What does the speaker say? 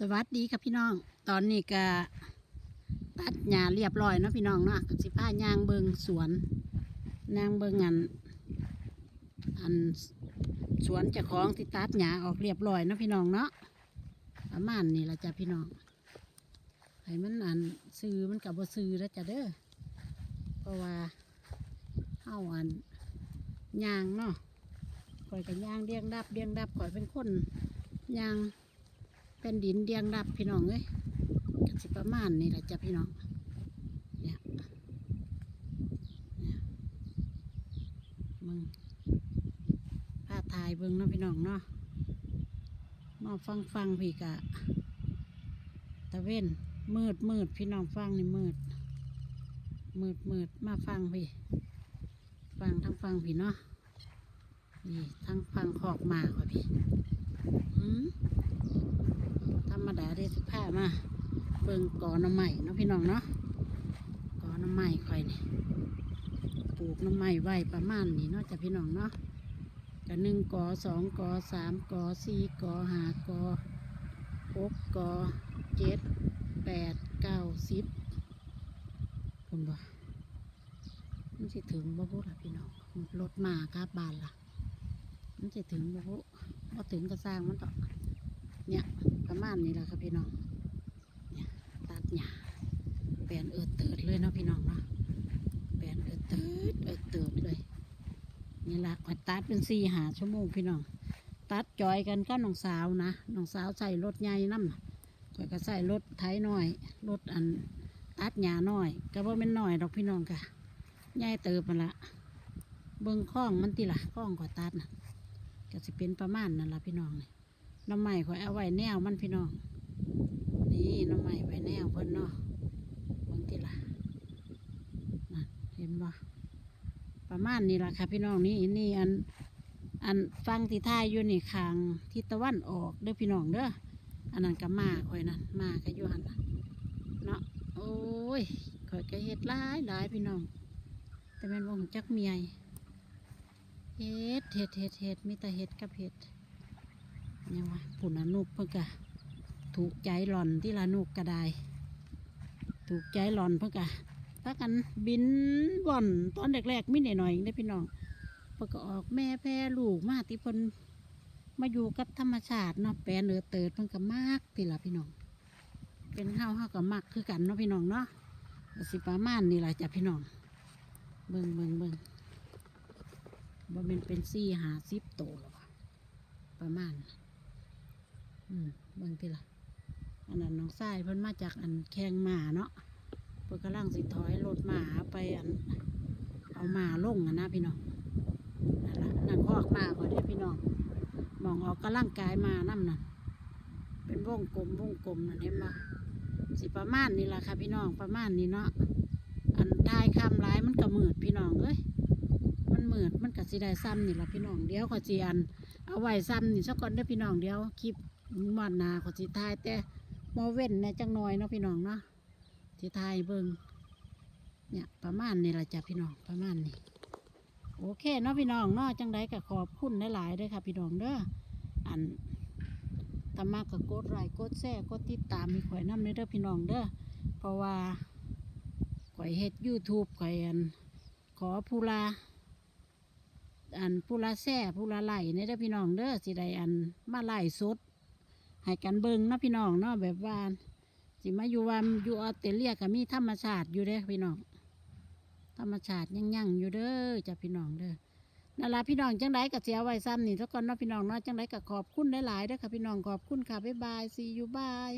สวัสดีครับพี่น้อง ตอนนี้ก็ตัดหญ้าเรียบร้อยเนาะพี่น้องเนาะสิพายางเบิงสวนนางเบิงอัน อันสวนเจ้าของที่ตัดหญ้าออกเรียบร้อยเนาะพี่น้องเนาะประมาณนี้ละจ้ะพี่น้องให้มันอันซื้อมันกับบ่ซื้อแล้วจ้ะเด้อเพราะว่าเฮาอันยางเนาะข่อยกับยางเดียงดับเดียงดับข่อยเป็นคนยาง เป็นดินเดียงดับพี่น้องเอ้ยก็สิประมาณนี้แหละจ้ะพี่น้องเนี่ยเนี่ยมึงผ้าทายเบิ่งเนาะพี่น้องเนาะมาฟังฟังพี่กะตะเว้นมืดมืดพี่น้องฟังนี่มืดมืดมืดมาฟังพี่ ฟังทั้งฟังพี่เนาะนี่ทั้งฟังขอกหมากว่ะพี่ ธรรมดาได้สิผ้ามา เบิ่งกอหน้ำใหม่เนาะพี่น้องเนาะกอหน้ำใหม่ค่อยนี่ปลูกหน้ำใหม่ไว้ประมาณนี้เนาะจ้ะพี่น้องเนาะกะหนึ่งกอสองกอสามกอสี่กอห้ากอหกกอเจ็ดแปดเก้าสิบคุณบ่มันสิถึงบ่พุล่ะพี่น้องรถมาครับบานล่ะมันสิถึงบ่ พุบ่ถึงก็สร้างมันต่อเนี่ยประมาณนี้แหละครับพี่น้องเนี่ยตัดหญ้าแปลนเอิดเติดเลยเนาะพี่น้องเนาะแปลนเอิดเติดเอิดเติดเลยนี่ละขอยตัดเป็นสี่หาชั่วโมงพี่น้อง ตัดจอยกันก็น้องสาวนะน้องสาวใส่รถใหญ่น้ำน่ะข่อยก็ใส่รถไถน้อยรถอันตัดหญ้าน้อย ก็บ่เป็นน้อยดอกพี่น้องค่ะใหญ่เติบมันละเบิ่งข้องมันติละข้องข่อตัดนะ ก็สิเป็นประมาณนั่นละพี่น้องนี่น้ำใหม่ข่อยเอาไว้แนวมันพี่น้อง นี่น้ำใหม่ไว้แนวเพิ่นเนาะเบางทีละนั่นเห็นบ่ประมาณนี้ล่ะค่ะพี่น้องนี่นี่อันอันฟังที่ท้ายอยู่นี่คางทิศตะวันออกเด้อพี่น้องเด้ออันนั้นก็มาข่อยนั่นมาก็อยู่หันน่ะเนาะโอ้ยข่อยก็เฮ็ดหลายหลายพี่น้อง แต่แม่นบ่ฮู้จักเมีย เฮ็ดเฮ็ดเฮ็ดเฮ็ดมีแต่เฮ็ดกับเฮ็ดยังวะปุ่นนุกเพิ่งกะถูกใจหล่อนที่ละนุกกระไดถูกใจหล่อนเพิ่งกะพักกันบินบ่อนตอนแรกๆไมิหน่อยๆได้พี่น้องเพิ่งก็ออกแม่แพร่ลูกมาที่พิ่นมาอยู่กับธรรมชาติเนาะแปลเนื้อเติดเพิ่งก็มากทีละพี่น้อง เป็นเฮาเฮาก็มักคือกันเนาะพี่น้องเนาะสิประมาณนี่แหละจ้ะพี่น้องเบิ่งเบิ่งเบิ่ง บ่ม่นเป็นสี่หาสิบโตหรอกวะประมาณ อืมบิ่งทีละอันนั้นน้องทรายเพิ่นมาจากอันแข่งหมาเนาะเพิ่นกำลังสิถอยรถหมาไปอัน เอาหมาลงอะนะพี่น้องนั่นละนั่นคอกหมาขอได้พี่น้องมองออกกำลังกายมานั่น่ะเป็นวงกลมวงกลมนั่นเห็นบ่สิประมาณนี้ล่ะค่ะพี่น้องประมาณนี้เนาะอันทายคำร้ายมันก็มืดพี่น้องเอ้ย ดมันก็สิได้ซ้ำนี่ละพี่น้องเดี๋ยวก็สิอันเอาไว้ซ้ำนี่สักก่อนเด้อพี่น้องเดี๋ยวคลิปมันนาขอสิทายแต่มอเว้นในจังน้อยเนาะพี่น้องเนาะสิทายเบิ่งเนี่ยประมาณนี้ละจ้ะพี่น้องประมาณนี้โอเคเนาะพี่น้องเนาะจังใดก็ขอบคุณหลายๆเด้อค่ะพี่น้องเด้ออันตามมาก็กดไลค์กดแชร์กดติดตามมีข่อยน้ำเด้อพี่น้องเด้อเพราะว่าข่อยเฮ็ด YouTube ข่อยอันขอผู้ลา อันผู้ละแซ่ผู้ละไหลเนี่ยเด้อพี่น้องเด้อสิได้อันมาไหลสดให้กันเบิ่งเนาะพี่น้องเนาะแบบว่าสิมาอยู่ว่าอยู่ออสเตรเลียก็มีธรรมชาติอยู่เด้อพี่น้อง ธรรมชาติยังยังๆอยู่เด้อจ้ะพี่น้องเด้อนั่นละพี่น้องจังไดก็เสียไว้ซ้ำนี่ทุกคนเนาะพี่น้องเนาะจังไดก็ขอบคุณหลายๆเด้อค่ะพี่น้องขอบคุณค่ะบ๊ายบายซีอยู่บาย